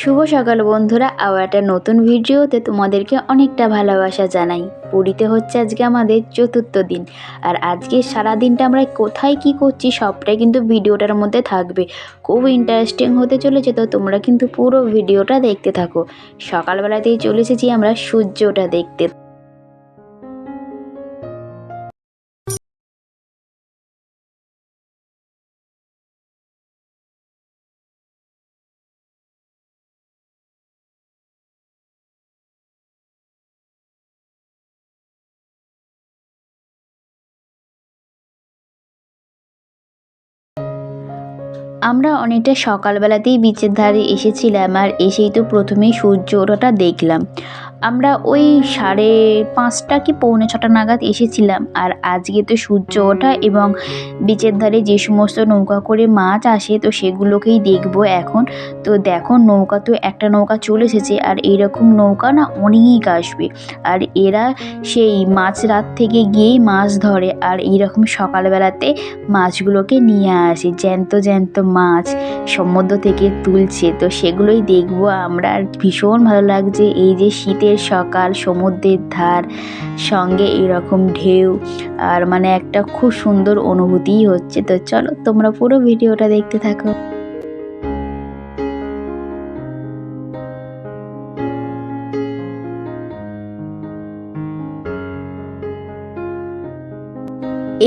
শুভ সকাল বন্ধুরা, আবার একটা নতুন ভিডিওতে তোমাদেরকে অনেকটা ভালোবাসা জানাই। পুরীতে হচ্ছে আজকে আমাদের চতুর্থ দিন। আর আজকে সারা দিনটা আমরা কোথায় কি করছি সবটাই কিন্তু ভিডিওটার মধ্যে থাকবে। খুব ইন্টারেস্টিং হতে চলেছে তো তোমরা কিন্তু পুরো ভিডিওটা দেখতে থাকো। সকালবেলাতেই চলে এসেছি আমরা সূর্যটা দেখতে। আমরা অনেকটা সকালবেলাতেই বিচের ধারে এসেছিলাম আর এসেই তো প্রথমেই সূর্য ওঠাটা দেখলাম। আমরা ওই সাড়ে পাঁচটা কি পৌনে ছটা নাগাদ এসেছিলাম। আর আজকে তো সূর্য ওঠা এবং বিচের ধারে যে সমস্ত নৌকা করে মাছ আসে, তো সেগুলোকেই দেখব এখন। তো দেখো, নৌকা তো একটা নৌকা চলে এসেছে আর এইরকম নৌকা না অনেক আসবে। আর এরা সেই মাছ রাত থেকে গিয়েই মাছ ধরে আর এইরকম সকালবেলাতে মাছগুলোকে নিয়ে আসে, জ্যান্ত জ্যান্ত মাছ সমুদ্র থেকে তুলছে। তো সেগুলোই দেখব। আমরা আর ভীষণ ভালো লাগছে এই যে শীতের সকাল, সমুদ্রের ধার, সঙ্গে এরকম ঢেউ, আর মানে একটা খুব সুন্দর অনুভূতিই হচ্ছে। তো চলো, তোমরা পুরো ভিডিওটা দেখতে থাকো।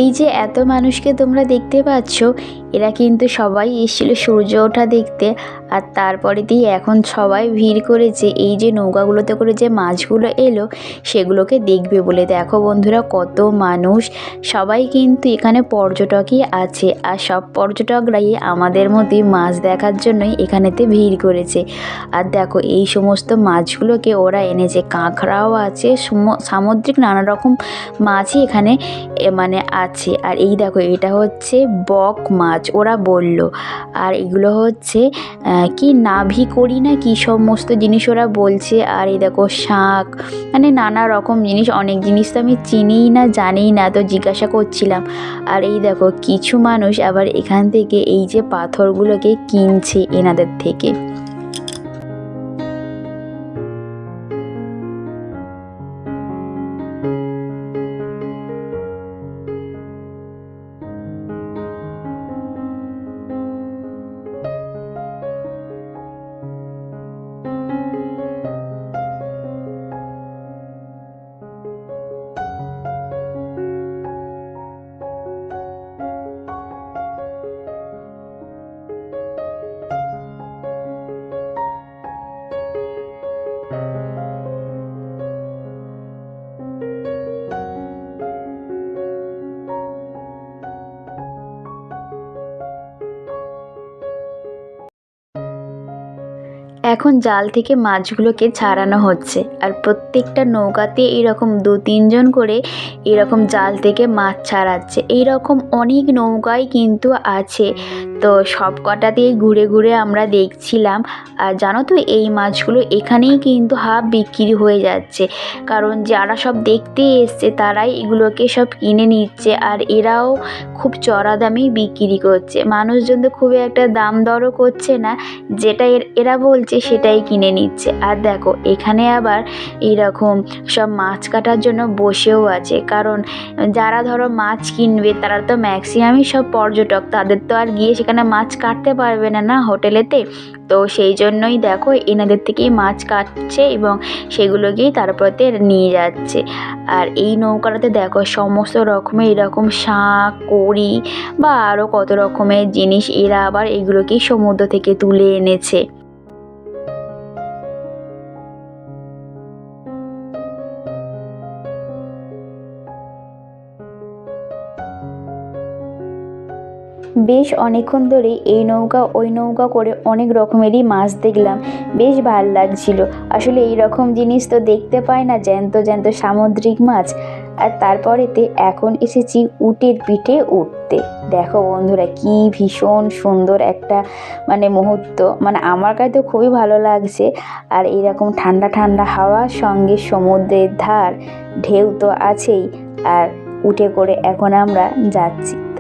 এই যে এত মানুষকে তোমরা দেখতে পাচ্ছ, এরা কিন্তু সবাই এসেছিল সূর্য ওঠা দেখতে। আর তারপরে দিয়ে এখন সবাই ভিড় করেছে এই যে নৌকাগুলোতে করে যে মাছগুলো এলো, সেগুলোকে দেখবে বলে। দেখো বন্ধুরা কত মানুষ। সবাই কিন্তু এখানে পর্যটকই আছে আর সব পর্যটকরাই আমাদের মধ্যে মাছ দেখার জন্যই এখানেতে ভিড় করেছে। আর দেখো এই সমস্ত মাছগুলোকে ওরা এনেছে। কাঁকড়াও আছে সামুদ্রিক নানা রকম মাছই এখানে মানে আছে। আর এই দেখো এটা হচ্ছে বক মাছ, ওরা বলল। আর এগুলো হচ্ছে কি নাভি করি না, কি সমস্ত জিনিস ওরা বলছে। আর এই দেখো শাক মানে নানা রকম জিনিস, অনেক জিনিস তো আমি চিনিই না, জানিই না, তো জিজ্ঞাসা করছিলাম। আর এই দেখো, কিছু মানুষ আবার এখান থেকে এই যে পাথরগুলোকে কিনছে এনাদের থেকে। এখন জাল থেকে মাছগুলোকে ছাড়ানো হচ্ছে। আর প্রত্যেকটা নৌকাতে এরকম দু তিনজন করে এরকম জাল থেকে মাছ ছাড়াচ্ছে। এইরকম অনেক নৌকাই কিন্তু আছে। তো সব কটাতেই ঘুরে ঘুরে আমরা দেখছিলাম। আর জানো তো, এই মাছগুলো এখানেই কিন্তু হাফ বিক্রি হয়ে যাচ্ছে। কারণ যারা সব দেখতে এসছে, তারাই এগুলোকে সব কিনে নিচ্ছে আর এরাও খুব চড়া দামেই বিক্রি করছে। মানুষজন তো খুব একটা দাম দরও করছে না। যেটা এর- এরা বলছে সেটাই কিনে নিচ্ছে। আর দেখো, এখানে আবার এইরকম সব মাছ কাটার জন্য বসেও আছে। কারণ যারা ধরো মাছ কিনবে, তারা তো ম্যাক্সিমামই সব পর্যটক। তাদের তো আর গিয়ে সেখানে মাছ কাটতে পারবে না না হোটেলেতে? তো সেই জন্যই দেখো, এনাদের থেকেই মাছ কাটছে এবং সেগুলোকেই তারপরে নিয়ে যাচ্ছে। আর এই নৌকাটাতে দেখো, সমস্ত রকমের এরকম শাক কড়ি বা আরও কত রকমের জিনিস এরা আবার এগুলোকেই সমুদ্র থেকে তুলে এনেছে। বেশ অনেকক্ষণ ধরেই এই নৌকা, ওই নৌকা করে অনেক রকমেরই মাছ দেখলাম। বেশ ভালো লাগছিল। আসলে এই রকম জিনিস তো দেখতে পাই না জ্যান্ত জ্যান্ত সামুদ্রিক মাছ। আর তারপরেতে এখন এসেছি উটের পিঠে উঠতে। দেখো বন্ধুরা, কি ভীষণ সুন্দর একটা মানে মুহূর্ত। মানে আমার কাছে তো খুবই ভালো লাগছে। আর এইরকম ঠান্ডা ঠান্ডা হাওয়ার সঙ্গে সমুদ্রের ধার, ঢেউ তো আছেই। আর উঠে করে এখন আমরা যাচ্ছি।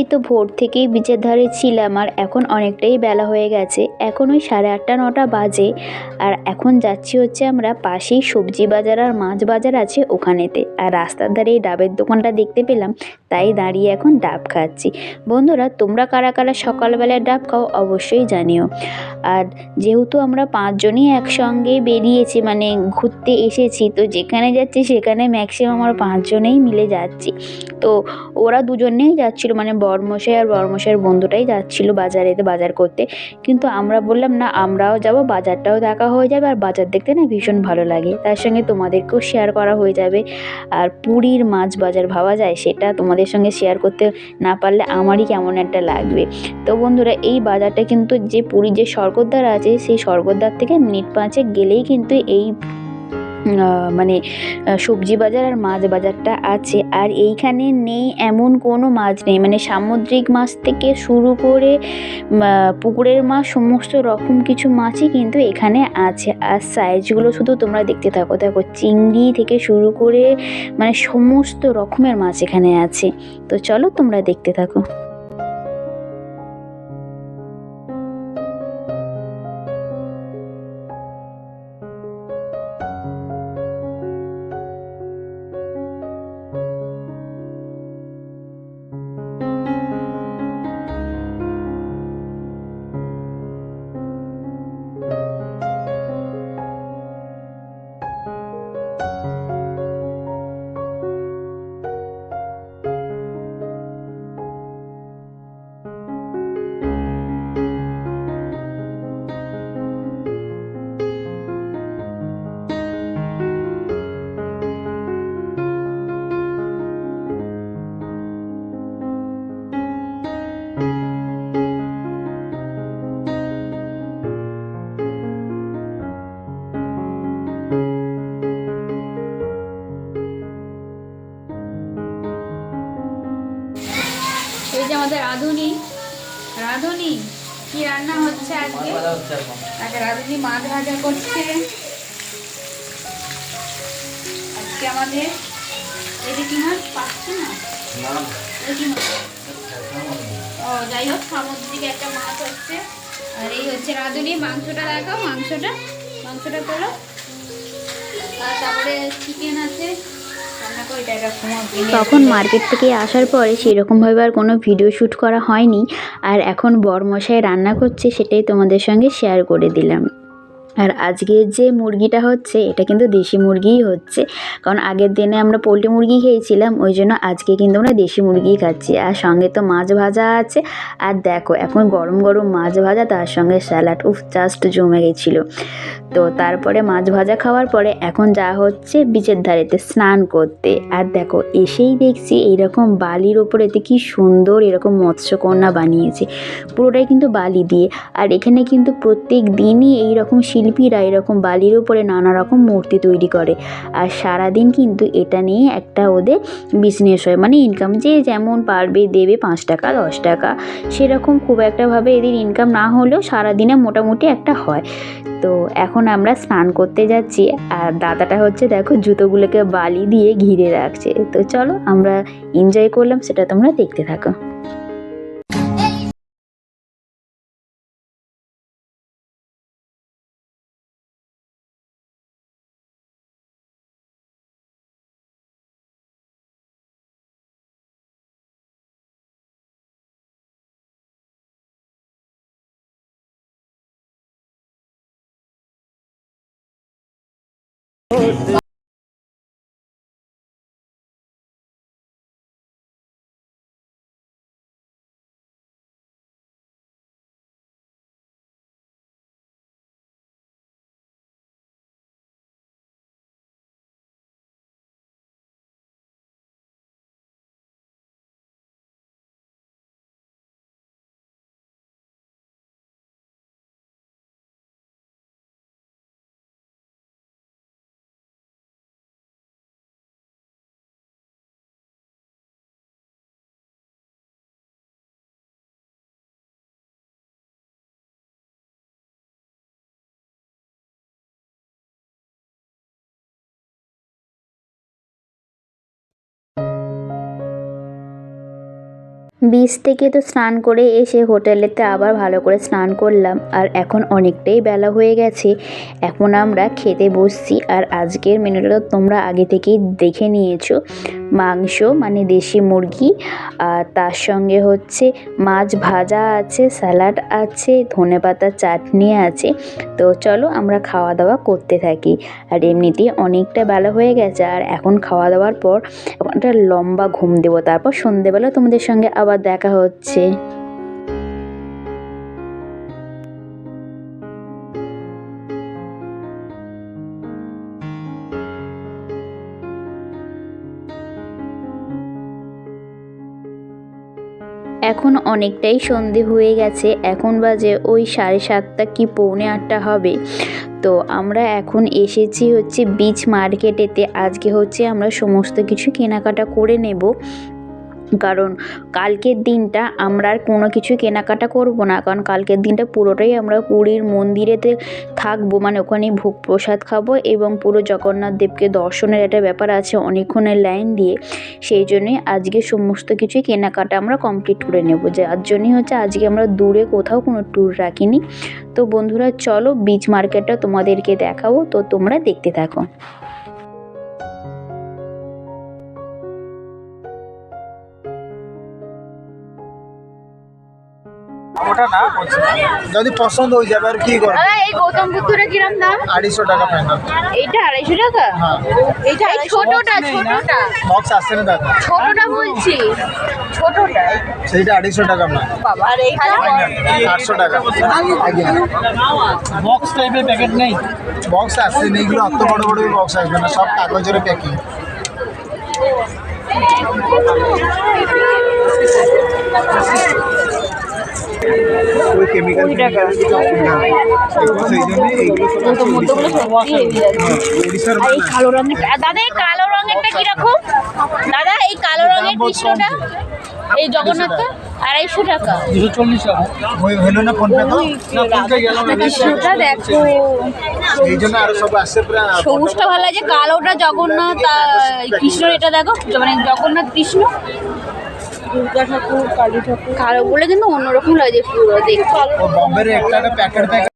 সেই তো ভোর থেকেই বিচের ধারে ছিলাম আর এখন অনেকটাই বেলা হয়ে গেছে। এখন ওই সাড়ে আটটা, নটা বাজে আর এখন যাচ্ছি হচ্ছে আমরা পাশেই সবজি বাজার আর মাছ বাজার আছে ওখানেতে। আর রাস্তার ধারে এই ডাবের দোকানটা দেখতে পেলাম, তাই দাঁড়িয়ে এখন ডাব খাচ্ছি। বন্ধুরা, তোমরা কারা কারা সকালবেলায় ডাব খাও অবশ্যই জানিও। আর যেহেতু আমরা পাঁচজনই একসঙ্গে বেরিয়েছি মানে ঘুরতে এসেছি, তো যেখানে যাচ্ছি সেখানে ম্যাক্সিমাম আমরা পাঁচজনেই মিলে যাচ্ছি। তো ওরা দুজনেই যাচ্ছিল মানে বরমশাই আর বরমশাইয়ের বন্ধুটাই যাচ্ছিল বাজারেতে বাজার করতে। কিন্তু আমরা বললাম, না, আমরাও যাব, বাজারটাও দেখা হয়ে যাবে আর বাজার দেখতে না ভীষণ ভালো লাগে। তার সঙ্গে তোমাদেরকেও শেয়ার করা হয়ে যাবে। আর পুরীর মাছ বাজার ভাবা যায়, সেটা তোমাদের সঙ্গে শেয়ার করতে না পারলে আমারই কেমন একটা লাগবে। তো বন্ধুরা, এই বাজারটা কিন্তু যে পুরীর যে স্বর্গদ্বার আছে, সেই স্বর্গদ্বার থেকে মিনিট পাঁচে গেলেই কিন্তু এই মানে সবজি বাজার আর মাছ বাজারটা আছে। আর এইখানে নেই এমন কোনো মাছ নেই। মানে সামুদ্রিক মাছ থেকে শুরু করে পুকুরের মাছ, সমস্ত রকম কিছু মাছই কিন্তু এখানে আছে। আর সাইজগুলো শুধু তোমরা দেখতে থাকো। দেখো, চিংড়ি থেকে শুরু করে মানে সমস্ত রকমের মাছ এখানে আছে। তো চলো তোমরা দেখতে থাকো। আমাদের রাঁধুনি। রাঁধুনি কি রান্না হচ্ছে আজকে? আজকে রাঁধুনি মাছ ভাজা করছে। আজকে আমাদের যে কি মাছ পাচ্ছি না? এই ও যাই হোক সামুদ্রিক একটা মাছ হচ্ছে আর এই হচ্ছে রাঁধুনি মাংসটা দেখাও মাংসটা। মাংসটা করো আর তারপরে চিকেন আছে। তখন মার্কেট থেকে আসার পরে সেরকমভাবে আর কোনো ভিডিও শ্যুট করা হয়নি। আর এখন বরমশাই রান্না করছে সেটাই তোমাদের সঙ্গে শেয়ার করে দিলাম। আর আজকের যে মুরগিটা হচ্ছে, এটা কিন্তু দেশি মুরগিই হচ্ছে। কারণ আগের দিনে আমরা পোলট্রি মুরগি খেয়েছিলাম, ওই জন্য আজকে কিন্তু আমরা দেশি মুরগিই খাচ্ছি। আর সঙ্গে তো মাছ ভাজা আছে। আর দেখো, এখন গরম গরম মাছ ভাজা, তার সঙ্গে স্যালাড। উফ জাস্ট জমে গেছিল। তো তারপরে মাছ ভাজা খাওয়ার পরে এখন যা হচ্ছে বিচের ধারেতে স্নান করতে। আর দেখো, এসেই দেখছি এইরকম বালির ওপরেতে কি সুন্দর এরকম মৎস্যকন্যা বানিয়েছে। পুরোটাই কিন্তু বালি দিয়ে। আর এখানে কিন্তু প্রত্যেক দিনই এইরকম শিল্পীরা এরকম বালির ওপরে নানা রকম মূর্তি তৈরি করে। আর সারাদিন কিন্তু এটা নিয়ে একটা ওদের বিজনেস হয়। মানে ইনকাম যে যেমন পারবে দেবে পাঁচ টাকা, দশ টাকা, সেরকম খুব একটাভাবে এদের ইনকাম না হলেও সারাদিনে মোটামুটি একটা হয়। তো এখন আমরা স্নান করতে যাচ্ছি। আর দাদাটা হচ্ছে দেখো জুতোগুলোকে বালি দিয়ে ঘিরে রাখছে। তো চলো আমরা এনজয় করলাম, সেটা তোমরা দেখতে থাকো। 哦。বিচ থেকে তো স্নান করে এসে হোটেলেতে আবার ভালো করে স্নান করলাম। আর এখন অনেকটাই বেলা হয়ে গেছে। এখন আমরা খেতে বসছি। আর আজকের মেনুটা তোমরা আগে থেকেই দেখে নিয়েছো। মাংস মানে দেশি মুরগি, আর তার সঙ্গে হচ্ছে মাছ ভাজা আছে, স্যালাড আছে, ধনে ধনেপাতার চাটনি আছে। তো চলো আমরা খাওয়া দাওয়া করতে থাকি। আর এমনিতেই অনেকটা বেলা হয়ে গেছে। আর এখন খাওয়া দাওয়ার পর একটা লম্বা ঘুম দেবো। তারপর সন্ধেবেলা তোমাদের সঙ্গে আবার দেখা হচ্ছে। এখন অনেকটাই সন্ধে হয়ে গেছে। এখন বাজে ওই সাড়ে সাতটা কি পৌনে আটটা হবে। তো আমরা এখন এসেছি হচ্ছে বিচ মার্কেটেতে আজকে হচ্ছে আমরা সমস্ত কিছু কেনাকাটা করে নেব। কারণ কালকের দিনটা আমরা আর কোনো কিছু কেনাকাটা করব না, কারণ কালকের দিনটা পুরোটাই আমরা পুরীর মন্দিরেতে থাকব মানে ওখানে ভোগ প্রসাদ খাব এবং পুরো জগন্নাথ দেবকে দর্শনের একটা ব্যাপার আছে অনেকক্ষণের লাইন দিয়ে। সেই জন্যই আজকে সমস্ত কিছুই কেনাকাটা আমরা কমপ্লিট করে নেব, যার জন্যই হচ্ছে আজকে আমরা দূরে কোথাও কোনো ট্যুর রাখিনি। তো বন্ধুরা, চলো বিচ মার্কেটটা তোমাদেরকে দেখাবো, তো তোমরা দেখতে থাকো। ওটা না। যদি পছন্দ হয়ে যাবে আর কি করবে এই গৌতম বুদ্ধটা কিরম দাম আড়াইশো টাকা ফাইনাল এইটা আড়াইশো টাকা হ্যাঁ এইটা ছোটটা ছোটটা বক্স আসছে না দাদা ছোটটা বলছি ছোটটা সেইটা আড়াইশো টাকা না বাবা আর এইটা আটশো টাকা আগে বক্স টাইপের প্যাকেট নেই বক্স আসছে না এগুলো অত বড় বড় বক্স আসবে না সব কাগজের প্যাকিং ওই কেমিক্যাল সেই জন্য এইগুলো সব এই কালো রঙের দাদা এই কালো রঙেরটা কীরকম দাদা এই কালো রঙের কৃষ্ণটা এই জগন্নাথটা? আড়াইশো টাকা। দুশো চল্লিশ টাকা। ওই হলো না ফোন পে তো না ফোনপে গেল না কৃষ্ণটা দেখো। এই জন্য আরও সব আসছে পুরো সবুজটা ভালো লাগে কালোটা জগন্নাথ আর কৃষ্ণ এটা দেখো মানে জগন্নাথ কৃষ্ণ। দুর্গা ঠাকুর কালী ঠাকুর। কালো বলে কিন্তু অন্যরকম লাগে পুরো দেখতে। বম্বের একটা একটা প্যাকেট প্যাকেট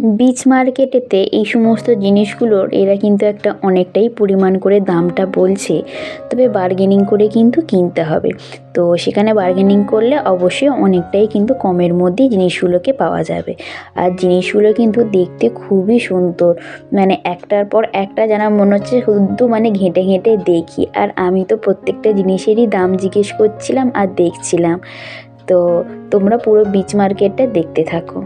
বিচ মার্কেটেতে এই সমস্ত জিনিসগুলোর এরা কিন্তু একটা অনেকটাই পরিমাণ করে দামটা বলছে। তবে বার্গেনিং করে কিন্তু কিনতে হবে। তো সেখানে বার্গেনিং করলে অবশ্যই অনেকটাই কিন্তু কমের মধ্যেই জিনিসগুলোকে পাওয়া যাবে। আর জিনিসগুলো কিন্তু দেখতে খুবই সুন্দর। মানে একটার পর একটা যেন মনে হচ্ছে শুধু মানে ঘেঁটে ঘেঁটে দেখি। আর আমি তো প্রত্যেকটা জিনিসেরই দাম জিজ্ঞেস করছিলাম আর দেখছিলাম। তো তোমরা পুরো বিচ মার্কেটটা দেখতে থাকো।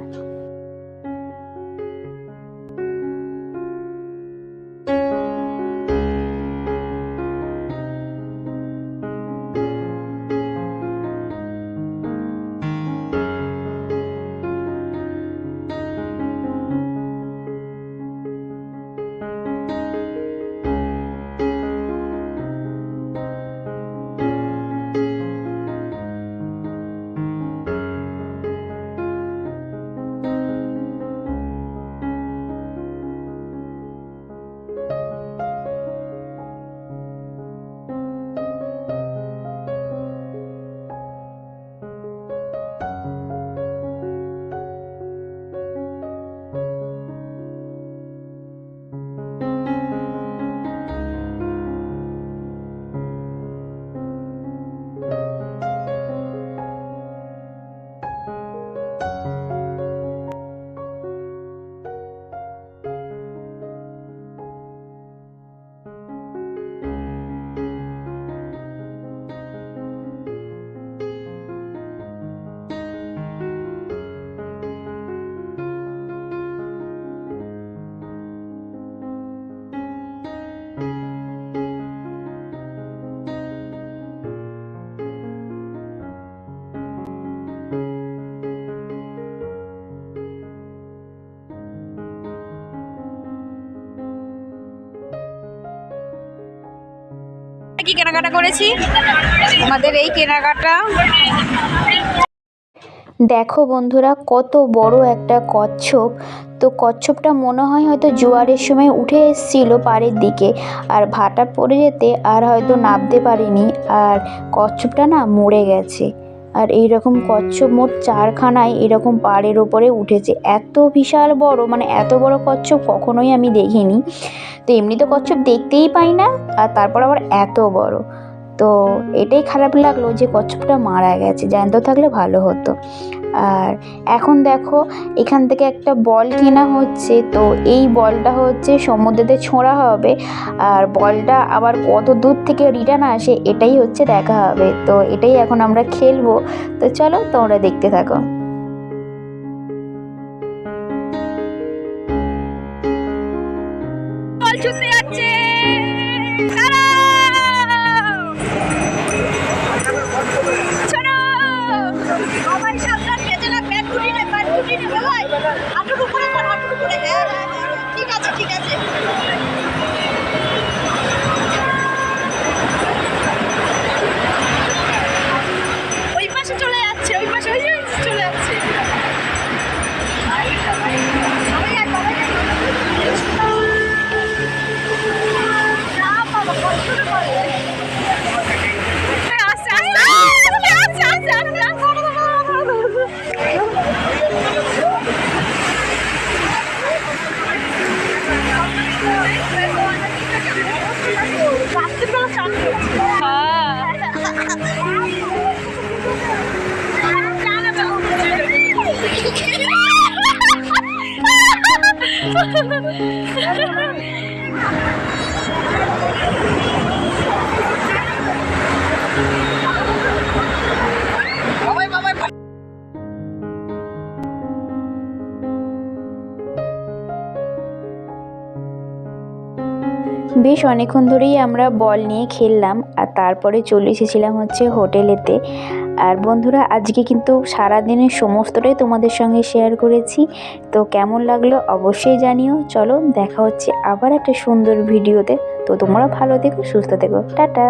কি কেনাকাটা করেছি? আমাদের এই কেনাকাটা। দেখো বন্ধুরা, কত বড় একটা কচ্ছপ। তো কচ্ছপটা মনে হয় হয়তো জোয়ারের সময় উঠে এসেছিল পাড়ের দিকে। আর ভাটা পড়ে যেতে আর হয়তো নামতে পারিনি। আর কচ্ছপটা না মরে গেছে। আর এইরকম কচ্ছপ মোট চারখানায় এরকম পাড়ের ওপরে উঠেছে। এত বিশাল বড় মানে এত বড় কচ্ছপ কখনোই আমি দেখিনি। তো এমনি তো কচ্ছপ দেখতেই পাই না, আর তারপর আবার এত বড়। তো এটাই খারাপ লাগল যে কচ্ছপটা মারা গেছে। জ্যান্ত থাকলে ভালো হতো। আর এখন দেখো, এখান থেকে একটা বল কেনা হচ্ছে। তো এই বলটা হচ্ছে সমুদ্রেতে ছোঁড়া হবে। আর বলটা আবার কত দূর থেকে রিটার্ন আসে, এটাই হচ্ছে দেখা হবে। তো এটাই এখন আমরা খেলব। তো চলো তোমরা দেখতে থাকো। বল যাচ্ছে। কর, বেশ অনেকক্ষণ ধরেই আমরা বল নিয়ে খেললাম, আর তারপরে চলে এসেছিলাম হচ্ছে হোটেলেতে। আর বন্ধুরা, আজকে কিন্তু সারাদিনের সমস্তটাই তোমাদের সঙ্গে শেয়ার করেছি। তো কেমন লাগল অবশ্যই জানিও। চলো, দেখা হচ্ছে আবার একটা সুন্দর ভিডিওতে। তো তোমরা ভালো থেকো, সুস্থ থেকো। টাটা!